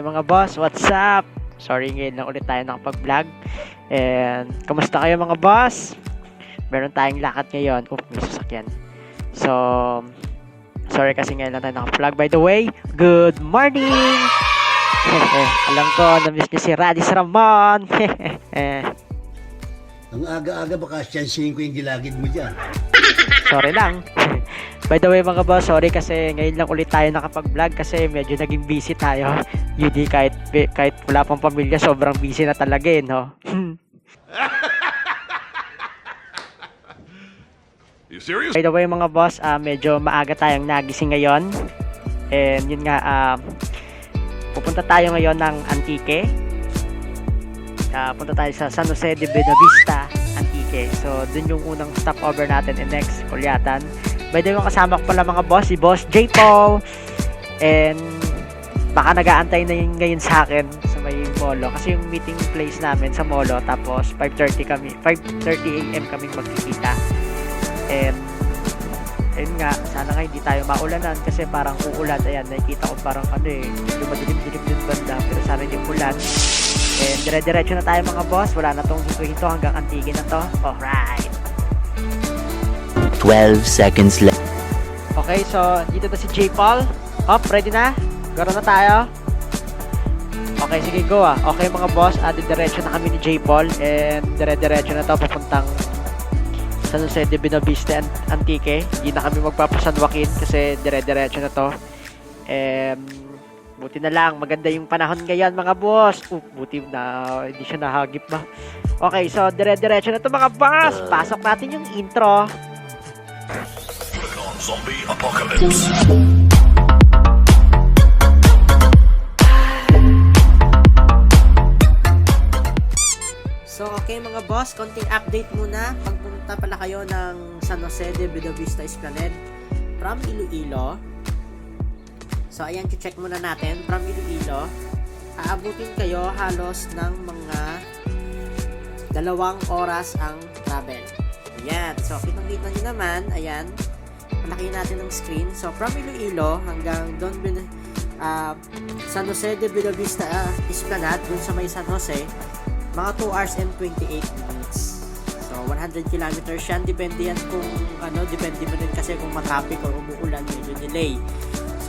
Mga boss, what's up? Sorry ngayon lang ulit tayo nakapag-vlog. And, kamusta kayo mga boss? Meron tayong lakad ngayon. Oh, may sasakyan. So, sorry kasi ngayon lang tayo nakapag-vlog. By the way, good morning! Alam ko, na-miss niyo si Radis Ramon. Ang aga-aga baka siyansihin ko yung gilagid mo dyan. sorry lang. By the way mga boss, sorry kasi ngayon lang ulit tayo nakapag-vlog kasi medyo naging busy tayo. Hindi kahit kahit wala pang pamilya, sobrang busy na talaga eh, no? You serious? By the way mga boss, ah, medyo maaga tayong nagising ngayon. And yun nga, ah, pupunta tayo ngayon ng Antique. Ah, punta tayo sa San Jose de Benavista, Antique. So, dun yung unang stopover natin and next, Kulyatan. By the way, kasama ko pala mga boss, si Boss J. Paul. And baka nag-aantay na yun ngayon sa akin sa may Molo. Kasi yung meeting place namin sa Molo, tapos 5.30 kami, 5.30 a.m. kami magkikita. And ayun nga, sana nga hindi tayo maulanan kasi parang uulan. Ayan, nakikita ko parang ano eh, medyo madilim-dilim din banda pero sana hindi ulan. And dire-diretso na tayo mga boss. Wala na tong hinto-hinto hanggang antigin na to. Alright. 12 seconds left. Okay, so dito na si J. Paul. Hop, ready na? Garo na tayo. Okay, sige, go ah. Okay mga boss, ah, diretso na kami ni J. Paul and dire-diretso na to papuntang San Jose de Benavista An- Antique. Hindi na kami magpapasan Joaquin kasi dire-diretso na to. And buti na lang, maganda yung panahon ngayon mga boss. Uh, buti na hindi siya nahagip ba. Okay, so dire-diretso na to mga boss. Pasok natin yung intro. Zombie apocalypse. So, okay mga boss, konting update muna. Pagpunta pala kayo ng San Jose de Benavista Esplanade from Iloilo. So, ayan, check muna natin. From Iloilo, aabutin kayo halos ng mga dalawang oras ang travel. Ayan. So, kitang-kita nyo naman, ayan, palakihin natin ng screen. So, from Iloilo hanggang Don Ben ah, San Jose de Benavista ah, Esplanade, dun sa may San Jose, mga 2 hours and 28 minutes. So, 100 kilometers yan. Depende yan kung, ano, depende mo din kasi kung matraffic or umuulan, medyo delay.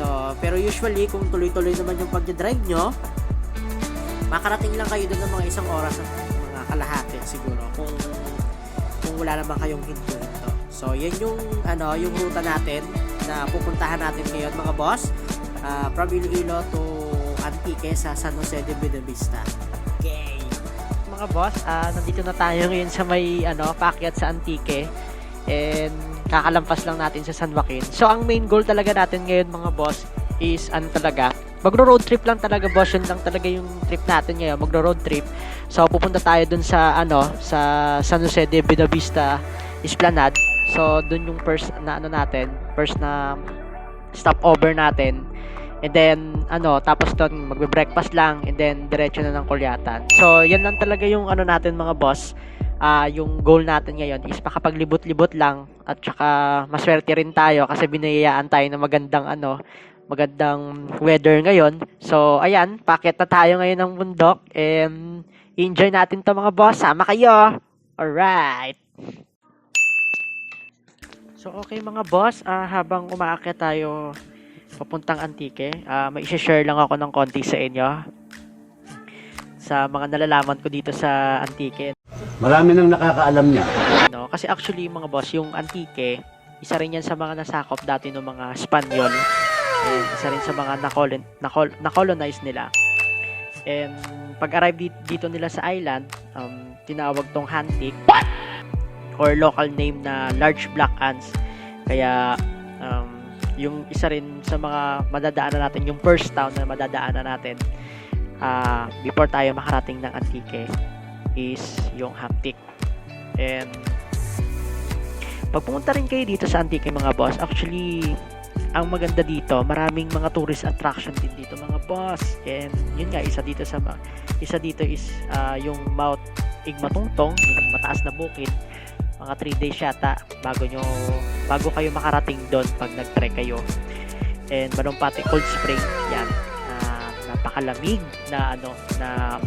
So, pero usually, kung tuloy-tuloy naman yung pag-drive nyo, makarating lang kayo doon ng mga isang oras at mga kalahati siguro kung kung wala naman kayong hinto-hinto. So, yan yung, ano, yung ruta natin na pupuntahan natin ngayon, mga boss. Ah, from Iloilo to Antique sa San Jose de Benavista. Okay mga boss, ah nandito na tayo ngayon sa may ano, paakyat sa Antique. And kakalampas lang natin sa San Joaquin. So ang main goal talaga natin ngayon mga boss is ano talaga, magro-road trip lang talaga boss, yun lang talaga yung trip natin ngayon, magro-road trip. So pupunta tayo dun sa ano, sa San Jose de Benavista Esplanade. So dun yung first na ano natin, first na stopover natin. And then, ano, tapos doon, magbe-breakfast lang, and then, diretso na ng kulyatan. So, yan lang talaga yung, ano natin, mga boss. Ah, yung goal natin ngayon is makapaglibot-libot lang, at saka, maswerte rin tayo, kasi binayaan tayo ng magandang, ano, magandang weather ngayon. So, ayan, pakit na tayo ngayon ng bundok, and, enjoy natin to mga boss. Sama kayo! Alright! So, okay mga boss, ah, habang umaakyat tayo papuntang Antique. Uh, may share lang ako ng konti sa inyo sa mga nalalaman ko dito sa Antique. Marami nang nakakaalam niya. No? Kasi actually mga boss, yung Antique, isa rin yan sa mga nasakop dati ng mga Spanyol. And isa rin sa mga nakolon, nakol, nakolonize nila. And pag-arrive dito, nila sa island, um, tinawag tong Hantik or local name na large black ants. Kaya um, yung isa rin sa mga madadaanan natin, yung first town na madadaanan natin uh, before tayo makarating ng Antique is yung Hamtik. And pag pumunta rin kayo dito sa Antique mga boss, actually ang maganda dito, maraming mga tourist attraction din dito mga boss. And yun nga, isa dito sa isa dito is uh, yung Mount Igmatungtong, yung mataas na bukid mga 3 days yata bago nyo bago kayo makarating doon pag nag-trek kayo and Balumpati Cold Spring yan uh, napakalamig na ano na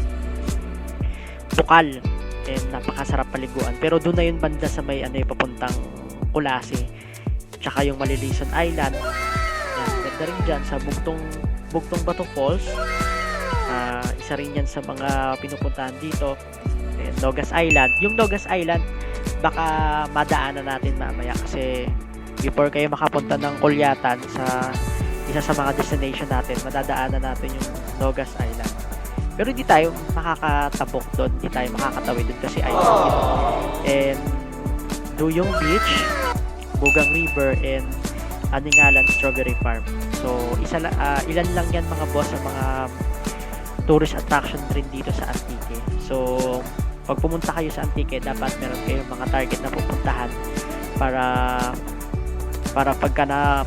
bukal and napakasarap paliguan. Pero doon na yun banda sa may ano yung papuntang Kulase. Tsaka yung Malilison Island. Yan, ganda rin dyan sa Bugtong Bugtong Bato Falls. Ah, isa rin yan sa mga pinupuntahan dito. And Nogas Island. Yung Nogas Island, baka madaanan natin mamaya kasi before kayo makapunta ng Kulyatan sa isa sa mga destination natin, madadaanan natin yung Nogas Island. Pero hindi tayo makakatabok doon, hindi tayo makakatawid doon kasi island yun. And Duyong Beach, Bugang River, and Aningalan Strawberry Farm. So, isa la- ah, ilan lang yan mga boss sa mga tourist attraction rin dito sa Antique. So, pag pumunta kayo sa Antique, dapat meron kayong mga target na pupuntahan para para pagka na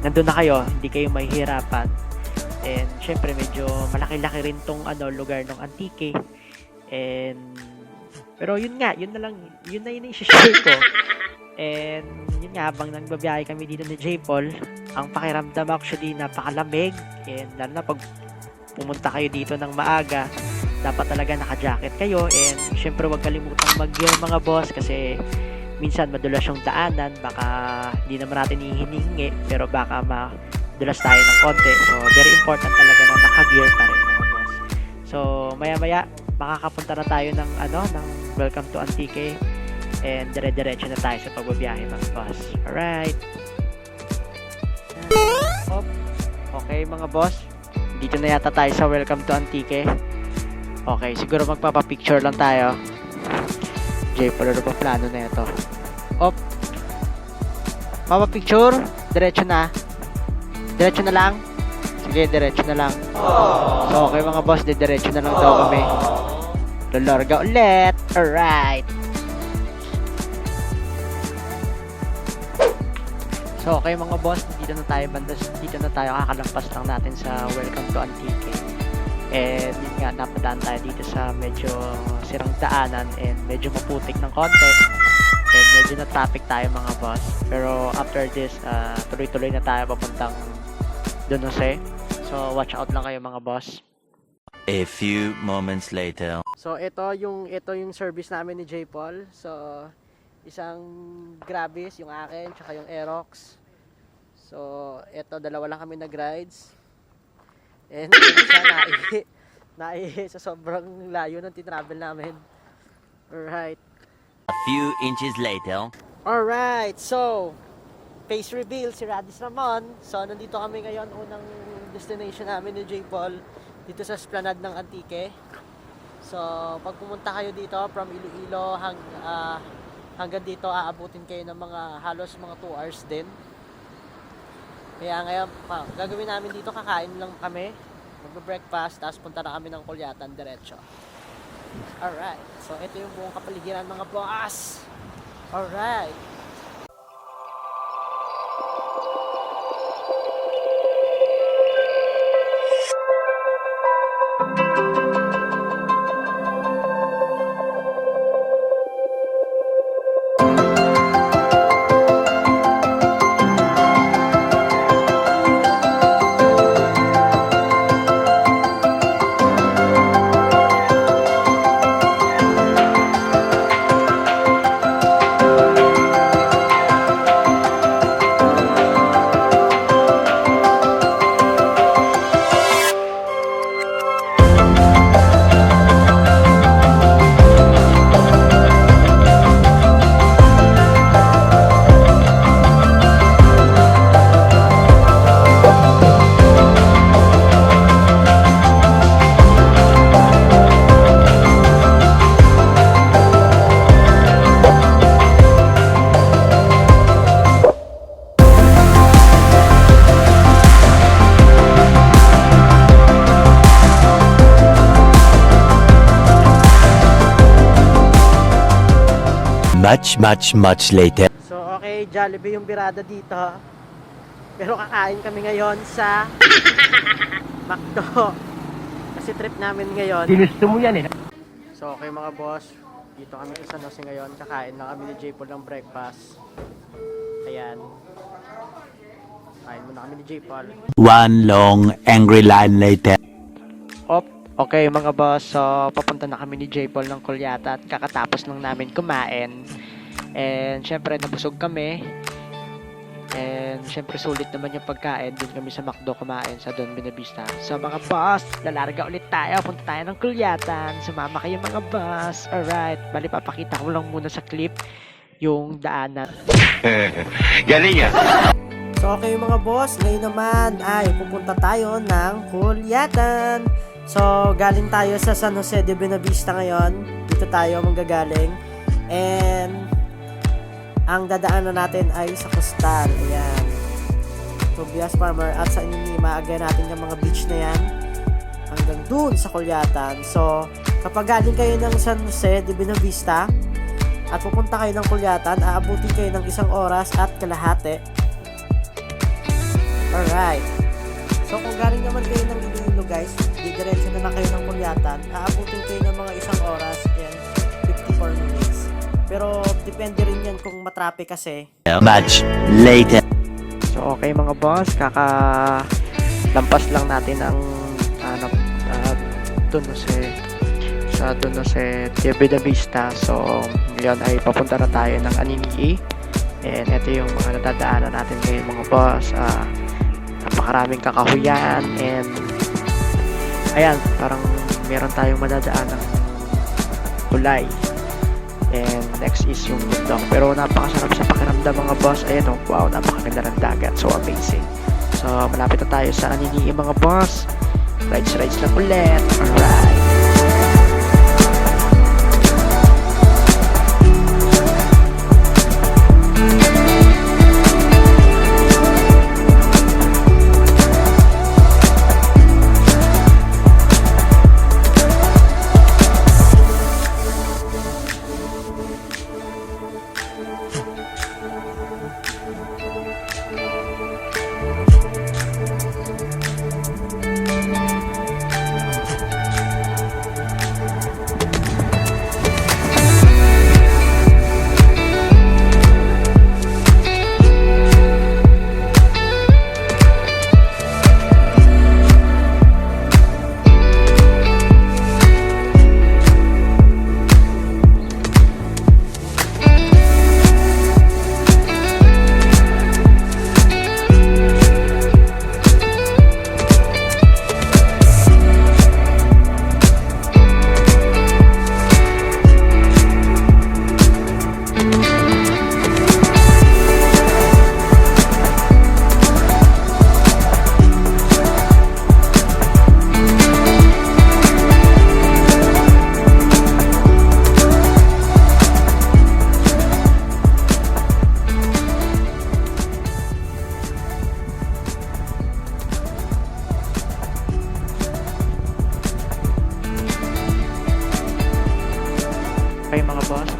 nandun na kayo, hindi kayo mahihirapan. And syempre medyo malaki-laki rin tong ano lugar ng Antique. And pero yun nga, yun na lang, yun na yun yung share ko. And yun nga, habang nagbabiyahe kami dito ni J. Paul, ang pakiramdam actually napakalamig. And lalo na pag pumunta kayo dito ng maaga, dapat talaga naka-jacket kayo. And syempre huwag kalimutang mag-gear mga boss kasi minsan madulas yung daanan. Baka hindi naman natin hihiningi, pero baka madulas tayo ng konti. So very important talaga na naka-gear pa rin mga boss. So maya-maya, makakapunta na tayo ng ano, ng Welcome to Antique and dire-diretso na tayo sa pagbabiyahe mga boss. Alright. Op. Okay mga boss. Dito na yata tayo sa Welcome to Antique. Okay, siguro magpapapicture lang tayo. Jay, pala na ba plano na ito? Op. Papapicture. Diretso na. Diretso na lang. Sige, diretso na lang. So, okay mga boss, diretso na lang daw kami. Lolorga ulit. Alright. So, okay mga boss, dito na tayo banda, dito na tayo kakalampas lang natin sa Welcome to Antique. And yun nga, napadaan tayo dito sa medyo sirang daanan and medyo maputik ng konti. And medyo na traffic tayo mga boss. Pero after this, ah, tuloy-tuloy na tayo papuntang Don Jose. So, watch out lang kayo mga boss. A few moments later. So ito yung ito yung service namin ni J Paul. So isang Gravis yung akin tsaka yung Aerox. So ito dalawa lang kami nag-rides. And isa naihi, naihi sa sobrang layo ng tinravel namin. Alright. A few inches later. Alright, so face reveal si Radis Ramon. So nandito kami ngayon unang destination namin ni J Paul dito sa Esplanade ng Antique. So pag pumunta kayo dito from Iloilo hang, ah, hanggang dito aabutin kayo ng mga halos mga 2 hours din. Kaya ngayon, pa, gagawin namin dito kakain lang kami. Magbe-breakfast tapos punta na kami ng Kulyatan diretso. Alright. So ito yung buong kapaligiran mga boss. Alright. Much, much, much later. So, okay, Jollibee yung birada dito. Pero kakain kami ngayon sa McDo. Kasi trip namin ngayon. Ginusto mo yan eh. So, okay mga boss. Dito kami sa San Jose ngayon. Kakain lang kami ni J. Paul ng breakfast. Ayan. Kain muna kami ni J. Paul. One long, angry line later. Op. Okay mga boss, so papunta na kami ni J. Paul ng Kulyata at kakatapos lang namin kumain. And syempre nabusog kami. And syempre sulit naman yung pagkain. Doon kami sa McDo kumain sa Don Binavista. So mga boss, lalarga ulit tayo. Punta tayo ng Kulyatan. Sumama kayo mga boss. Alright. Bali papakita ko lang muna sa clip yung daanan. Galing yan. So okay mga boss, ngayon naman ay pupunta tayo ng Kulyatan. So galing tayo sa San Jose de Buenavista ngayon. Dito tayo manggagaling. And ang dadaanan natin ay sa Costal. Ayan. Tobias Farmer at sa Ininima. Again natin yung mga beach na yan. Hanggang dun sa Kulyatan. So kapag galing kayo ng San Jose de Buenavista at pupunta kayo ng Kulyatan, aabutin kayo ng isang oras at kalahati Alright. So kung galing naman kayo ng Iloilo guys, didiretso na lang kayo ng Kulyatan, aabutin kayo ng mga isang oras and 54 minutes. Pero depende rin yan kung matraffic kasi. Much later. So okay mga boss, kaka lampas lang natin ang ano uh, Tunose sa Tunose Tiabeda Vista. So ngayon ay papunta na tayo ng Anini. And ito yung mga nadadaanan natin ngayon mga boss. Ah, napakaraming kakahuyan and ayan, parang meron tayong madadaan ng kulay. And next is yung bundok. Pero napakasarap sa pakiramdam mga boss. Ayan oh, wow, napakaganda ng dagat. So amazing. So malapit na tayo sa Anini mga boss. Rides, rides lang ulit. Alright.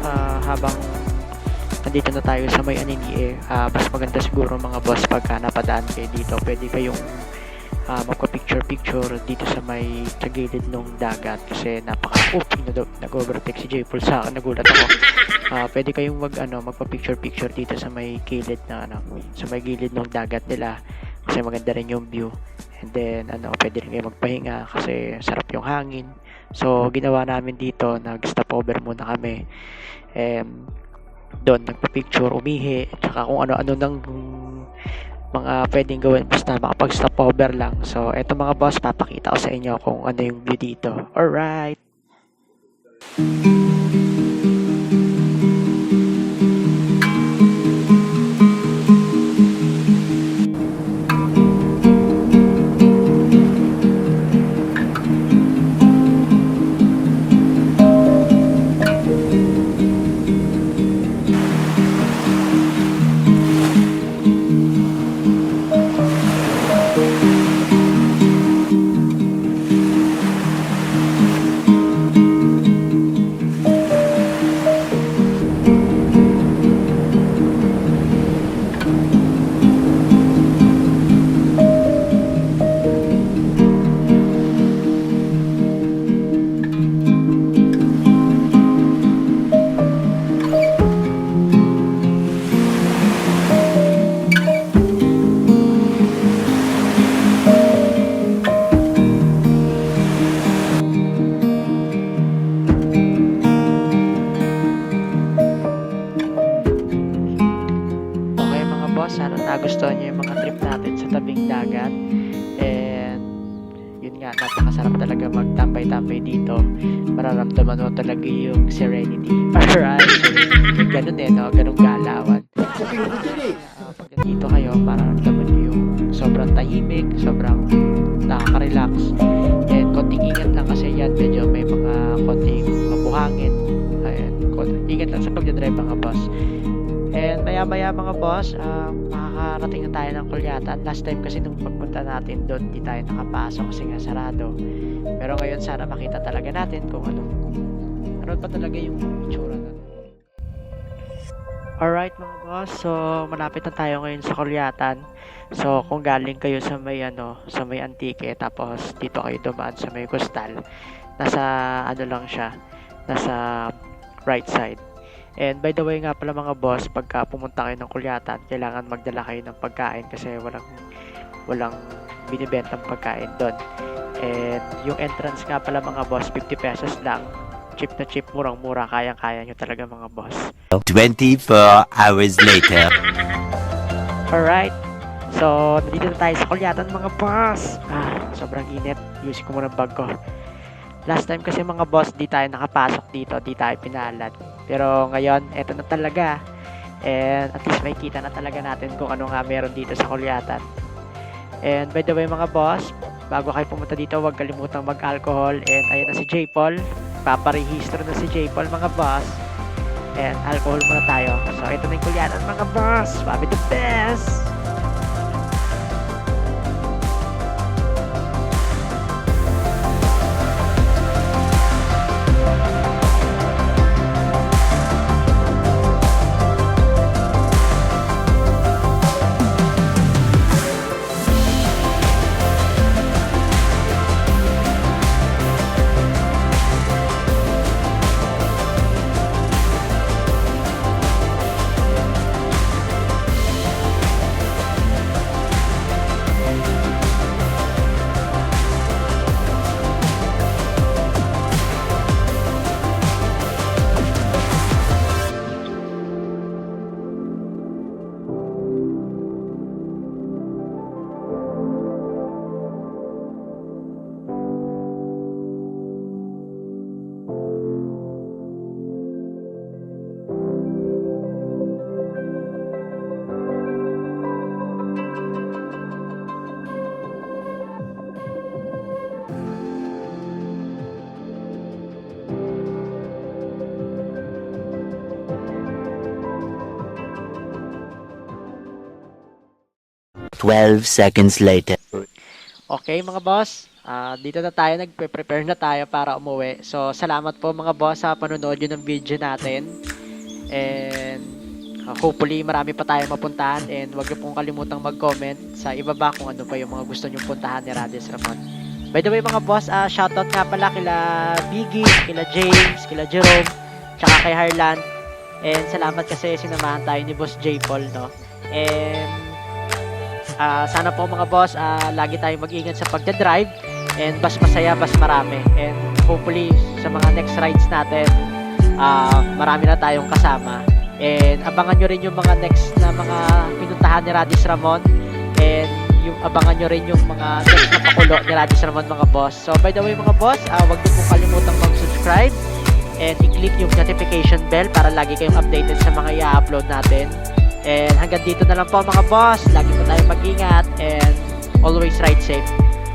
Ah, habang nandito na tayo sa may Anini, ah, mas maganda siguro mga boss pagka napadaan kayo dito. Pwede kayong uh, magpa-picture-picture dito sa may sa gilid ng dagat kasi napaka oh, nag- nag-overtake si J. Paul sa akin, nagulat ako. Ah, pwede kayong mag ano, magpa-picture-picture dito sa may gilid na ano, sa may gilid ng dagat nila kasi maganda rin yung view. And then ano, pwede rin kayo magpahinga kasi sarap yung hangin. So, ginawa namin dito, nag-stop over muna kami. Um, doon, nagpa-picture, umihi, tsaka kung ano-ano ng mga pwedeng gawin basta makapag-stop over lang. So, eto mga boss, papakita ko sa inyo kung ano yung view dito. Alright! trip natin sa tabing dagat. And yun nga, napakasarap talaga magtambay-tambay dito. Mararamdaman mo talaga yung serenity. Alright, so, ganun eh, no? Ganun galawan. Uh, pag dito kayo, mararamdaman nyo yung sobrang tahimik, sobrang nakaka-relax. And konting ingat lang kasi yan, medyo may mga konting mabuhangin. Ayan, konting ingat lang sa pagdadrive mga boss. And maya-maya mga boss, um, uh, makakarating na tayo ng kulyatan. Last time kasi nung pagpunta natin doon, di tayo nakapasok kasi nga sarado. Pero ngayon sana makita talaga natin kung ano, ano pa talaga yung itsura nun. Alright mga boss, so malapit na tayo ngayon sa kulyatan. So kung galing kayo sa may ano, sa may antike, tapos dito kayo dumaan sa may kustal, nasa ano lang siya, nasa right side. And by the way nga pala mga boss, pagka pumunta kayo ng kulyatan, kailangan magdala kayo ng pagkain kasi walang walang binibentang pagkain doon. And yung entrance nga pala mga boss, 50 pesos lang. Cheap na cheap, murang-mura, kayang-kaya nyo talaga mga boss. 24 hours later. Alright. So, nandito na tayo sa kulyatan mga boss. Ah, sobrang init. Using ko muna bag ko. Last time kasi mga boss, di tayo nakapasok dito, di tayo pinalad. Pero ngayon, eto na talaga. And at least may kita na talaga natin kung ano nga meron dito sa kulyatan. And by the way mga boss, bago kayo pumunta dito, huwag kalimutang mag-alcohol. And ayan na si J. Paul. Paparehistro na si J. Paul mga boss. And alcohol muna tayo. So ito na yung kulyatan mga boss. Sabi the best! Twelve seconds later. Okay mga boss, ah, dito na tayo, nagpe-prepare na tayo para umuwi. So, salamat po mga boss sa panonood yun ng video natin. And ah, hopefully marami pa tayong mapuntahan and huwag niyo pong kalimutang mag-comment sa ibaba kung ano pa yung mga gusto niyo puntahan ni Radius Ramon. By the way mga boss, ah, shoutout nga pala kila Biggie, kila James, kila Jerome, tsaka kay Harlan. And salamat kasi sinamahan tayo ni Boss J. Paul, no? And Ah, sana po mga boss, ah, lagi tayong mag-ingat sa pagdadrive and bas masaya, bas marami. And hopefully sa mga next rides natin, ah, marami na tayong kasama. And abangan nyo rin yung mga next na mga pinuntahan ni Radis Ramon. And yung abangan nyo rin yung mga next na pakulo ni Radis Ramon mga boss. So by the way mga boss, ah, wag niyo pong kalimutang mag-subscribe and i-click yung notification bell para lagi kayong updated sa mga i-upload natin. And hanggang dito na lang po mga boss. Lagi po tayong mag-ingat and always ride safe.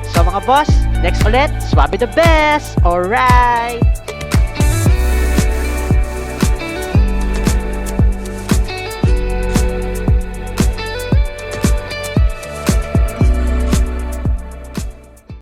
So mga boss, next ulit, Swabe the best! Alright!